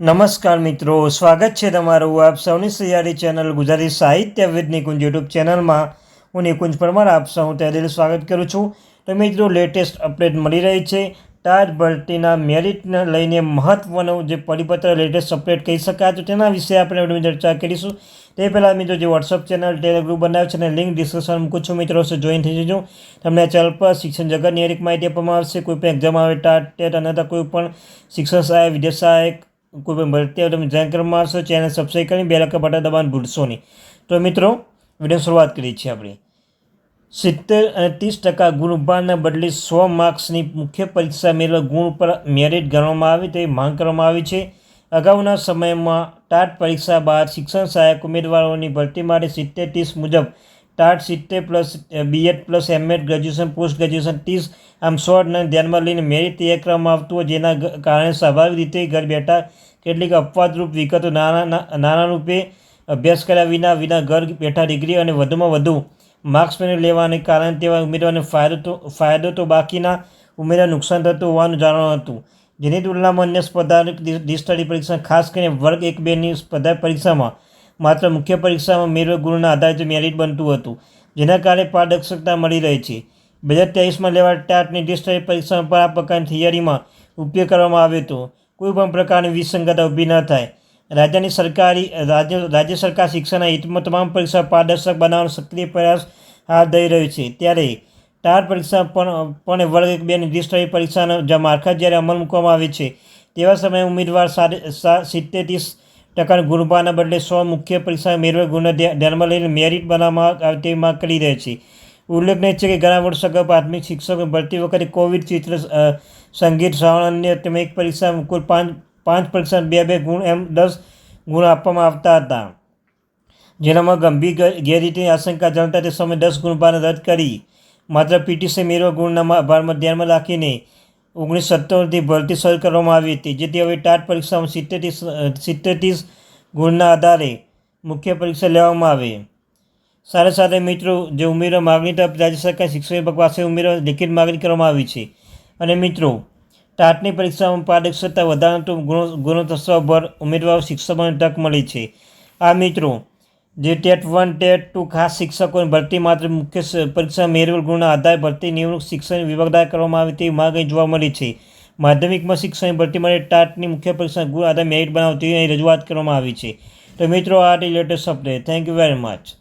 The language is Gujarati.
નમસ્કાર મિત્રો, સ્વાગત છે તમારું આપ સૌની સહિયારી ચેનલ ગુજરાતી સાહિત્ય વિદ નિકુંજ યુટ્યુબ ચેનલમાં. હું નિકુંજ પરમાર, આપ સૌ તહેદિલ સ્વાગત કરું છું. તો મિત્રો લેટેસ્ટ અપડેટ મળી રહી છે. ટાટ ભરતીના મેરિટને લઈને મહત્ત્વનું જે પરિપત્ર લેટેસ્ટ અપડેટ કહી શકાય તો તેના વિશે આપણે વિડીયોમાં ચર્ચા કરીશું. તે પહેલાં મિત્રો, જે વોટ્સઅપ ચેનલ ટેલિગ્રુપ ગ્રુપ બનાવ્યો છે અને લિંક ડિસ્ક્રિપ્શન મૂકું છું. મિત્રો જોઈન થઈ જજો. તમને ચેનલ પર શિક્ષણ જગતની હરેક માહિતી આપવામાં આવશે. કોઈ પણ એક્ઝામ આવે ટાટ ટેટ અને કોઈ પણ શિક્ષણ સહાયક વિદ્યા સહાયક કોઈ પણ ભરતી આવે તમે જાણ કરવામાં આવશો ચેનલ સબસ્ક્રાઈબ કરીને બે લાખ બટન દબાણ ભૂલશો નહીં. તો મિત્રો વીડિયો શરૂઆત કરી છે આપણે. સિત્તેર અને ત્રીસ ટકા ગુણ ઉપરના બદલે સો માર્ક્સની મુખ્ય પરીક્ષા મેળવેલ ગુણ પર મેરિટ ગણવામાં આવે તેવી માંગ કરવામાં આવી છે. અગાઉના સમયમાં ટાટ પરીક્ષા બાદ શિક્ષણ સહાયક ઉમેદવારોની ભરતી માટે સિત્તેર ત્રીસ મુજબ ટાટ સિત્તેર plus B Ed plus M Ed graduation post graduation ત્રીસ આમ સોળને ધ્યાનમાં લઈને મેરિટ તૈયાર કરવામાં આવતું હોય જેના કારણે સ્વાભાવિક રીતે ઘર બેઠા કેટલીક અપવાદરૂપ વિગતો નાના નાના રૂપે અભ્યાસ કર્યા વિના વિના ઘર બેઠા ડિગ્રી અને વધુમાં વધુ માર્ક્સ મેળવી લેવાને કારણે તેવા ઉમેદવારને ફાયદો તો ફાયદો તો બાકીના ઉમેદવાર નુકસાન થતું હોવાનું જાણવાનું હતું. જેની તુલનામાં અન્ય સ્પર્ધાત્મક સ્ટડી પરીક્ષા, ખાસ કરીને વર્ગ એક બેની સ્પર્ધા પરીક્ષામાં માત્ર મુખ્ય પરીક્ષામાં મેળવેલ ગુણના આધારે મેરિટ બનતું હતું, જેના કારણે પારદર્શકતા મળી રહી છે. બે હજાર ત્રેવીસમાં લેવા ટાટની ડિસ્ટરી પરીક્ષામાં પણ આ પ્રકારની થિયરીમાં ઉપયોગ કરવામાં આવ્યો હતો. કોઈ પણ પ્રકારની વિસંગતતા ઊભી ન થાય. રાજ્યની સરકારી, રાજ્ય રાજ્ય સરકાર શિક્ષણના હિતમાં તમામ પરીક્ષા પારદર્શક બનાવવાનો સક્રિય પ્રયાસ હાથ ધરી રહ્યો છે. ત્યારે ટાટ પરીક્ષા પણ પણ વર્ગ એક બેની ડિસ્ટરી પરીક્ષાના માળખા જ્યારે અમલ મૂકવામાં આવે છે, તેવા સમયે ઉમેદવાર સિત્તેર ત્રીસ ટકાના ગુણભારના બદલે સો મુખ્ય પરીક્ષા મેળવે ગુણ ધ્યાનમાં લઈને મેરિટ બનાવવામાં આવે તેવી માંગ કરી રહી છે. ઉલ્લેખનીય છે કે ઘણા વર્ષો અગાઉ પ્રાથમિક શિક્ષકો ભરતી વખતે કોવિડ ચિત્ર સંગીત, શ્રવણ અન્ય એક પરીક્ષા કુલ પાંચ પાંચ પરીક્ષા બે બે ગુણ એમ દસ ગુણ આપવામાં આવતા હતા. જેનામાં ગંભીર ગેરરીતિની આશંકા જણાતા તે સમયે દસ ગુણ ભાર રદ કરી. માત્ર પીટીસી મેળવા ગુણના ભારમાં ધ્યાનમાં રાખીને ઓગણીસો સત્તાવનથી ભરતી શરૂ કરવામાં આવી હતી, જેથી હવે ટાટ પરીક્ષામાં સિત્તેરથી સિત્તેરથી ગુણના આધારે મુખ્ય પરીક્ષા લેવામાં આવે. સાથે સાથે મિત્રો, જે ઉમેરો માગણી તરફ રાજ્ય સરકાર શિક્ષણ વિભાગ પાસે ઉમેરો લેખિત માગણી કરવામાં આવી છે. અને મિત્રો, ટાટની પરીક્ષામાં પારદર્શકતા વધારવાનો ગુણ ગુણો ગુણોત્સવ ભર ઉમેદવારો શિક્ષકોને તક મળી છે. આ મિત્રો જે ટેટ વન, ટેટ ટુ ખાસ શિક્ષકોની ભરતી માત્ર મુખ્ય પરીક્ષા મેળવેલ ગુણના આધારે ભરતી નિમણૂક શિક્ષણ વિભાગ દ્વારા કરવામાં આવી તેવી માંગ જોવા મળી છે. માધ્યમિકમાં શિક્ષણની ભરતી માટે ટાટની મુખ્ય પરીક્ષા ગુણ આધારે મેરિટ બનાવતી રજૂઆત કરવામાં આવી છે. તો મિત્રો, આ latest update. Thank you very much.